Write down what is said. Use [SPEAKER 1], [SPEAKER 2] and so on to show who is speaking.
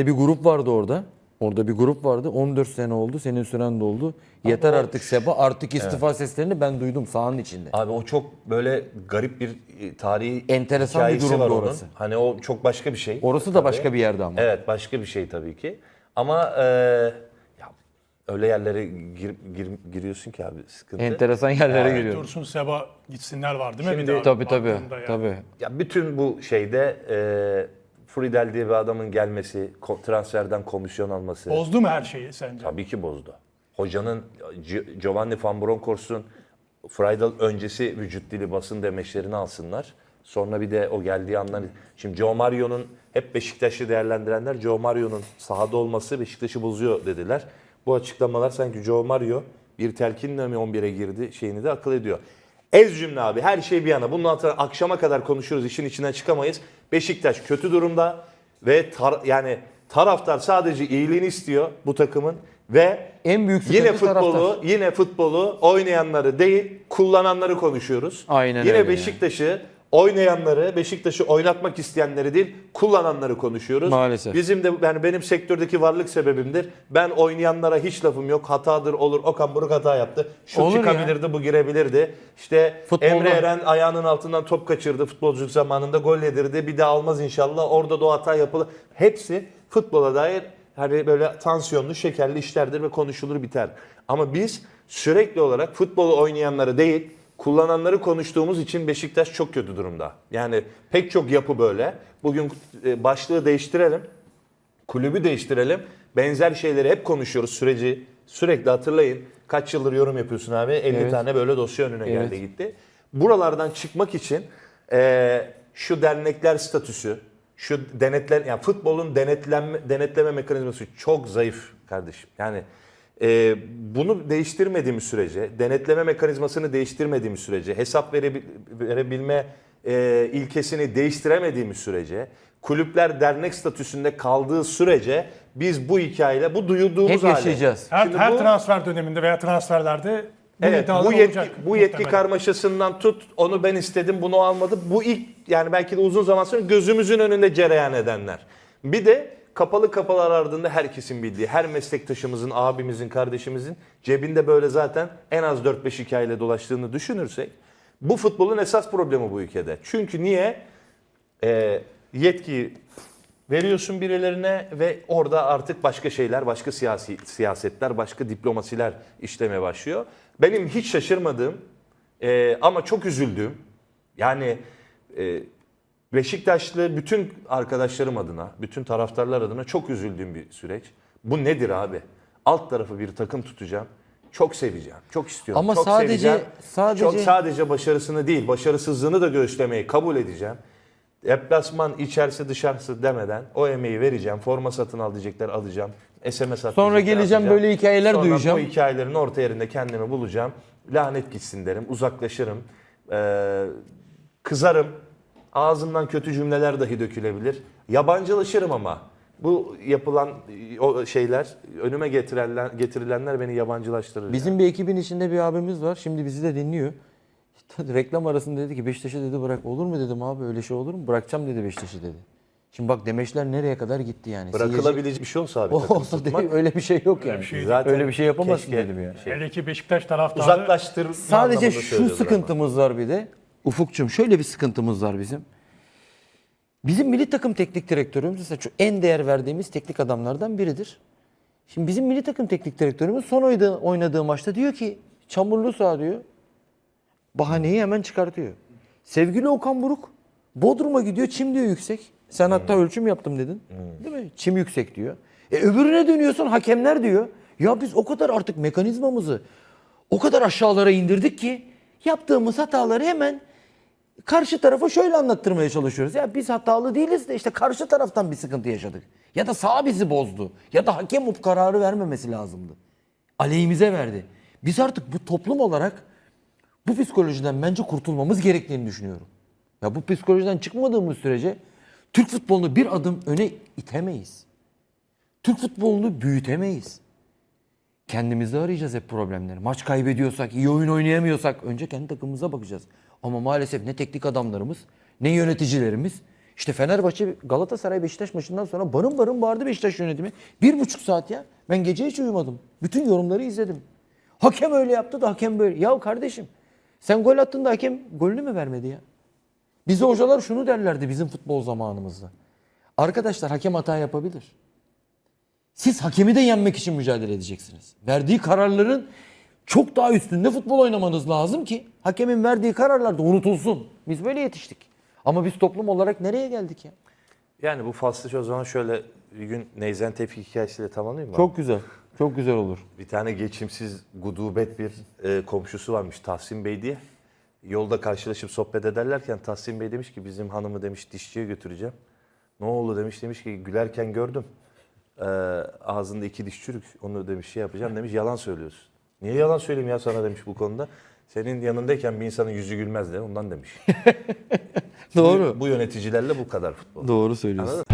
[SPEAKER 1] Bir grup vardı orada. Orada bir grup vardı. 14 sene oldu. Senin süren doldu. Yeter artık Seba. Artık istifa seslerini ben duydum sahanın içinde.
[SPEAKER 2] Abi o çok böyle garip bir e, tarihi
[SPEAKER 1] Enteresan bir
[SPEAKER 2] hikayesi
[SPEAKER 1] durumdu
[SPEAKER 2] var onun.
[SPEAKER 1] orası.
[SPEAKER 2] Hani o çok başka bir şey.
[SPEAKER 1] Orası da
[SPEAKER 2] Tabii.
[SPEAKER 1] başka bir yerde ama.
[SPEAKER 2] Evet başka bir şey tabii ki. Ama e, ya, öyle yerlere gir, gir- giriyorsun ki abi sıkıntı.
[SPEAKER 1] Enteresan yerlere
[SPEAKER 3] Evet,
[SPEAKER 1] giriyor.
[SPEAKER 3] Dursun Seba gitsinler var değil mi?
[SPEAKER 2] Şimdi-
[SPEAKER 3] bir daha
[SPEAKER 1] Tabii tabii.
[SPEAKER 3] baktığında ya.
[SPEAKER 1] Tabii.
[SPEAKER 2] Ya bütün bu şeyde e, Friedel diye bir adamın gelmesi, ko- transferden komisyon alması
[SPEAKER 3] Bozdu mu her şeyi sence?
[SPEAKER 2] tabii ki bozdu. Hocanın Gi- Giovanni Van Bronckhorst'un Friedel öncesi vücut dili basın demeçlerini alsınlar. Sonra bir de o geldiği anlar. Şimdi Joe Mario'nun hep Beşiktaş'ı değerlendirenler Joe Mario'nun sahada olması Beşiktaş'ı bozuyor dediler. Bu açıklamalar sanki Joe Mario bir telkinle mi 11'e girdi şeyini de akıl ediyor. Ez cümle abi her şey bir yana. Bunun altına akşama kadar konuşuruz işin içinden çıkamayız. Beşiktaş kötü durumda ve tar- yani taraftar sadece iyiliğini istiyor bu takımın ve
[SPEAKER 1] En büyük
[SPEAKER 2] yine futbolu
[SPEAKER 1] taraftar.
[SPEAKER 2] yine futbolu oynayanları değil kullananları konuşuyoruz.
[SPEAKER 1] Aynen
[SPEAKER 2] Yine Beşiktaş'ı oynayanları, Beşiktaş'ı oynatmak isteyenleri değil, kullananları konuşuyoruz.
[SPEAKER 1] Maalesef.
[SPEAKER 2] Bizim de yani benim sektördeki varlık sebebimdir. Ben oynayanlara hiç lafım yok. Hatadır olur. Okan Buruk hata yaptı. Şu
[SPEAKER 1] Olur
[SPEAKER 2] çıkabilirdi, bu girebilirdi. İşte
[SPEAKER 1] Futbolda-
[SPEAKER 2] Emre Eren ayağının altından top kaçırdı futbolculuk zamanında gol yedirdi. Bir daha almaz inşallah. Orada da o hata yapılır. Hepsi futbola dair hani böyle tansiyonlu, şekerli işlerdir ve konuşulur biter. Ama biz sürekli olarak futbolu oynayanları değil, kullananları konuştuğumuz için Beşiktaş çok kötü durumda. Yani pek çok yapı böyle. Bugün e, başlığı değiştirelim. Kulübü değiştirelim. Benzer şeyleri hep konuşuyoruz. Süreci sürekli hatırlayın. Kaç yıldır yorum yapıyorsun abi? 50
[SPEAKER 1] Evet.
[SPEAKER 2] tane böyle dosya önüne
[SPEAKER 1] Evet.
[SPEAKER 2] geldi gitti. Buralardan çıkmak için e, şu dernekler statüsü, şu denetler, yani futbolun denetlenme, denetleme mekanizması çok zayıf kardeşim. Yani e, bunu değiştirmediğimiz sürece, denetleme mekanizmasını değiştirmediğimiz sürece, hesap verebil- verebilme e, ilkesini değiştiremediğimiz sürece, kulüpler dernek statüsünde kaldığı sürece biz bu hikayeyle, bu duyulduğumuz
[SPEAKER 1] Hep
[SPEAKER 2] hale.
[SPEAKER 1] yaşayacağız.
[SPEAKER 3] Her,
[SPEAKER 2] Şimdi
[SPEAKER 3] her
[SPEAKER 2] bu-
[SPEAKER 3] transfer döneminde veya transferlerde bu
[SPEAKER 2] Evet bu yetki,
[SPEAKER 3] olacak.
[SPEAKER 2] bu yetki
[SPEAKER 3] muhtemelen.
[SPEAKER 2] karmaşasından tut onu ben istedim bunu almadı. Bu ilk yani belki de uzun zaman sonra gözümüzün önünde cereyan edenler. Bir de kapalı kapılar ardında herkesin bildiği her meslektaşımızın, abimizin, kardeşimizin cebinde böyle zaten en az 4-5 hikayeyle dolaştığını düşünürsek bu futbolun esas problemi bu ülkede. Çünkü niye? Ee, yetki veriyorsun birilerine ve orada artık başka şeyler, başka siyasi siyasetler, başka diplomasiler işlemeye başlıyor. Benim hiç şaşırmadığım e, ama çok üzüldüğüm yani e, Beşiktaşlı bütün arkadaşlarım adına, bütün taraftarlar adına çok üzüldüğüm bir süreç. Bu nedir abi? Alt tarafı bir takım tutacağım. Çok seveceğim. Çok istiyorum.
[SPEAKER 1] Ama
[SPEAKER 2] çok
[SPEAKER 1] sadece-
[SPEAKER 2] seveceğim.
[SPEAKER 1] sadece-
[SPEAKER 2] çok sadece başarısını değil, başarısızlığını da göğüslemeyi kabul edeceğim. Deplasman içerisi dışarısı demeden o emeği vereceğim. Forma satın al diyecekler alacağım. SMS at
[SPEAKER 1] Sonra geleceğim,
[SPEAKER 2] atacağım.
[SPEAKER 1] böyle hikayeler
[SPEAKER 2] Sonra
[SPEAKER 1] duyacağım.
[SPEAKER 2] bu hikayelerin orta yerinde kendimi bulacağım. Lanet gitsin derim. Uzaklaşırım. Ee, kızarım. Ağzımdan kötü cümleler dahi dökülebilir. Yabancılaşırım ama. Bu yapılan o şeyler, önüme getirilenler, getirilenler beni yabancılaştırır.
[SPEAKER 1] Bizim bir ekibin içinde bir abimiz var. Şimdi bizi de dinliyor. Reklam arasında dedi ki Beşiktaş'ı dedi bırak. Olur mu dedim abi öyle şey olur mu? Bırakacağım dedi Beşiktaş'ı dedi. Şimdi bak demeçler nereye kadar gitti yani.
[SPEAKER 2] Bırakabilecek bir şey olsa abi.
[SPEAKER 1] Olsa dedi, öyle bir şey yok yani.
[SPEAKER 3] şey
[SPEAKER 2] Zaten
[SPEAKER 1] öyle bir şey yapamazsın dedim yani.
[SPEAKER 2] şey-
[SPEAKER 3] Hele ki Beşiktaş taraftarı
[SPEAKER 2] Uzaklaştır.
[SPEAKER 1] Sadece şu sıkıntımız var bir de. Ufukçum şöyle bir sıkıntımız var bizim. Bizim milli takım teknik direktörümüz mesela şu en değer verdiğimiz teknik adamlardan biridir. Şimdi bizim milli takım teknik direktörümüz son oynadığı, oynadığı maçta diyor ki çamurlu saha diyor. Bahaneyi hemen çıkartıyor. Sevgili Okan Buruk Bodrum'a gidiyor çim diyor yüksek. Sen hatta ölçüm yaptım dedin. Değil mi? Çim yüksek diyor. E öbürüne dönüyorsun hakemler diyor. Ya biz o kadar artık mekanizmamızı o kadar aşağılara indirdik ki yaptığımız hataları hemen karşı tarafa şöyle anlattırmaya çalışıyoruz. Ya biz hatalı değiliz de işte karşı taraftan bir sıkıntı yaşadık. Ya da sağ bizi bozdu. Ya da hakem bu kararı vermemesi lazımdı. Aleyhimize verdi. Biz artık bu toplum olarak bu psikolojiden bence kurtulmamız gerektiğini düşünüyorum. Ya bu psikolojiden çıkmadığımız sürece Türk futbolunu bir adım öne itemeyiz. Türk futbolunu büyütemeyiz. Kendimizde arayacağız hep problemleri. Maç kaybediyorsak, iyi oyun oynayamıyorsak önce kendi takımımıza bakacağız. Ama maalesef ne teknik adamlarımız ne yöneticilerimiz İşte Fenerbahçe Galatasaray Beşiktaş maçından sonra barın barın bağırdı Beşiktaş yönetimi. Bir buçuk saat ya. Ben gece hiç uyumadım. Bütün yorumları izledim. Hakem öyle yaptı da hakem böyle. Ya kardeşim sen gol attın da hakem golünü mü vermedi ya? Bize hocalar şunu derlerdi bizim futbol zamanımızda. Arkadaşlar hakem hata yapabilir. Siz hakemi de yenmek için mücadele edeceksiniz. Verdiği kararların çok daha üstünde futbol oynamanız lazım ki hakemin verdiği kararlar da unutulsun. Biz böyle yetiştik. Ama biz toplum olarak nereye geldik ya?
[SPEAKER 2] Yani bu faslı o zaman şöyle bir gün Neyzen Tevfik hikayesiyle tamamlayayım mı?
[SPEAKER 1] Çok güzel. Çok güzel olur.
[SPEAKER 2] Bir tane geçimsiz, gudubet bir e, komşusu varmış Tahsin Bey diye. Yolda karşılaşıp sohbet ederlerken Tahsin Bey demiş ki bizim hanımı demiş dişçiye götüreceğim. Ne oldu demiş demiş ki gülerken gördüm. Ee, ağzında iki diş çürük. Onu demiş şey yapacağım demiş yalan söylüyorsun. Niye yalan söyleyeyim ya sana demiş bu konuda. Senin yanındayken bir insanın yüzü gülmez de ondan demiş.
[SPEAKER 1] Doğru.
[SPEAKER 2] Bu, yöneticilerle bu kadar futbol.
[SPEAKER 1] Doğru söylüyorsun.
[SPEAKER 2] Anladın?